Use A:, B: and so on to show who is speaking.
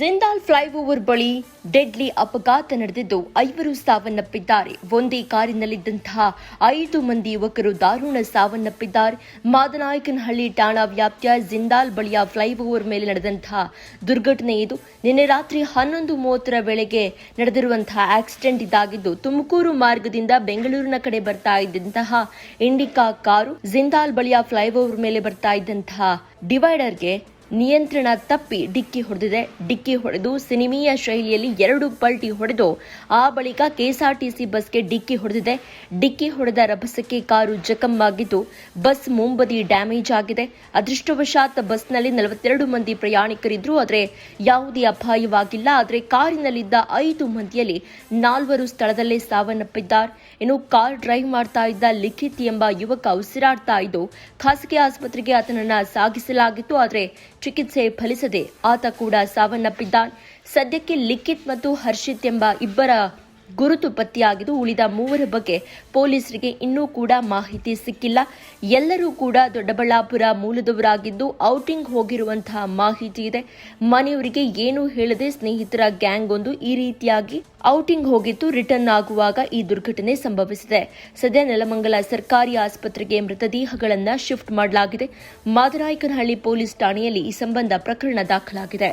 A: Jindal flyover ಬಳಿ deadly ಅಪಘಾತ ನಡೆದಿದ್ದು ಐವರು ಸಾವನ್ನಪ್ಪಿದ್ದಾರೆ. ಒಂದೇ ಕಾರಿನಲ್ಲಿದ್ದಂತಹ ಐದು ಮಂದಿ ಯುವಕರು ದಾರುಣ ಸಾವನ್ನಪ್ಪಿದ್ದಾರೆ. ಮಾದನಾಯಕನಹಳ್ಳಿ ಠಾಣಾ ವ್ಯಾಪ್ತಿಯ ಜಿಂದಾಲ್ ಬಳಿಯ ಫ್ಲೈಓವರ್ ಮೇಲೆ ನಡೆದಂತಹ ದುರ್ಘಟನೆ ಇದು. ನಿನ್ನೆ ರಾತ್ರಿ ಹನ್ನೊಂದು ಮೂವತ್ತರ ವೇಳೆಗೆ ನಡೆದಿರುವಂತಹ ಆಕ್ಸಿಡೆಂಟ್ ಇದಾಗಿದ್ದು, ತುಮಕೂರು ಮಾರ್ಗದಿಂದ ಬೆಂಗಳೂರಿನ ಕಡೆ ಬರ್ತಾ ಇದ್ದಂತಹ ಇಂಡಿಕಾ ಕಾರು ಜಿಂದಾಲ್ ಬಳಿಯ ಫ್ಲೈಓವರ್ ಮೇಲೆ ಬರ್ತಾ ಇದ್ದಂತಹ ಡಿವೈಡರ್ಗೆ ನಿಯಂತ್ರಣ ತಪ್ಪಿ ಡಿಕ್ಕಿ ಹೊಡೆದಿದೆ. ಡಿಕ್ಕಿ ಹೊಡೆದು ಸಿನಿಮೀಯ ಶೈಲಿಯಲ್ಲಿ ಎರಡು ಪಲ್ಟಿ ಹೊಡೆದು ಆ ಬಳಿಕ ಕೆಎಸ್ಆರ್ಟಿಸಿ ಬಸ್ಗೆ ಡಿಕ್ಕಿ ಹೊಡೆದಿದೆ. ಡಿಕ್ಕಿ ಹೊಡೆದ ರಭಸಕ್ಕೆ ಕಾರು ಜಖಂ ಆಗಿದ್ದು ಬಸ್ ಮುಂಬದಿ ಡ್ಯಾಮೇಜ್ ಆಗಿದೆ. ಅದೃಷ್ಟವಶಾತ್ ಬಸ್ನಲ್ಲಿ ನಲವತ್ತೆರಡು ಮಂದಿ ಪ್ರಯಾಣಿಕರಿದ್ರು. ಆದರೆ ಯಾವುದೇ ಅಪಾಯವಾಗಿಲ್ಲ. ಆದರೆ ಕಾರಿನಲ್ಲಿದ್ದ ಐದು ಮಂದಿಯಲ್ಲಿ ನಾಲ್ವರು ಸ್ಥಳದಲ್ಲೇ ಸಾವನ್ನಪ್ಪಿದ್ದಾರೆ. ಇನ್ನು ಕಾರ್ ಡ್ರೈವ್ ಮಾಡ್ತಾ ಇದ್ದ ಲಿಖಿತ್ ಎಂಬ ಯುವಕ ಉಸಿರಾಡ್ತಾ ಇದ್ದು ಖಾಸಗಿ ಆಸ್ಪತ್ರೆಗೆ ಆತನನ್ನು ಸಾಗಿಸಲಾಗಿತ್ತು. ಆದರೆ ಚಿಕಿತ್ಸೆ ಫಲಿಸದೆ ಆತ ಕೂಡ ಸಾವನ್ನಪ್ಪಿದ್ದಾನೆ. ಸದ್ಯಕ್ಕೆ ಲಿಖಿತ್ ಮತ್ತು ಹರ್ಷಿತ್ ಎಂಬ ಇಬ್ಬರ ಗುರುತು ಪತ್ತೆಯಾಗಿದ್ದು ಉಳಿದ ಮೂವರ ಬಗ್ಗೆ ಪೊಲೀಸರಿಗೆ ಇನ್ನೂ ಕೂಡ ಮಾಹಿತಿ ಸಿಕ್ಕಿಲ್ಲ. ಎಲ್ಲರೂ ಕೂಡ ದೊಡ್ಡಬಳ್ಳಾಪುರ ಮೂಲದವರಾಗಿದ್ದು ಔಟಿಂಗ್ ಹೋಗಿರುವಂತಹ ಮಾಹಿತಿ ಇದೆ. ಮನೆಯವರಿಗೆ ಏನೂ ಹೇಳದೆ ಸ್ನೇಹಿತರ ಗ್ಯಾಂಗ್ ಒಂದು ಈ ರೀತಿಯಾಗಿ ಔಟಿಂಗ್ ಹೋಗಿದ್ದು ರಿಟರ್ನ್ ಆಗುವಾಗ ಈ ದುರ್ಘಟನೆ ಸಂಭವಿಸಿದೆ. ಸದ್ಯ ನೆಲಮಂಗಲ ಸರ್ಕಾರಿ ಆಸ್ಪತ್ರೆಗೆ ಮೃತದೇಹಗಳನ್ನು ಶಿಫ್ಟ್ ಮಾಡಲಾಗಿದೆ. ಮಾದರಾಯಕನಹಳ್ಳಿ ಪೊಲೀಸ್ ಠಾಣೆಯಲ್ಲಿ ಈ ಸಂಬಂಧ ಪ್ರಕರಣ ದಾಖಲಾಗಿದೆ.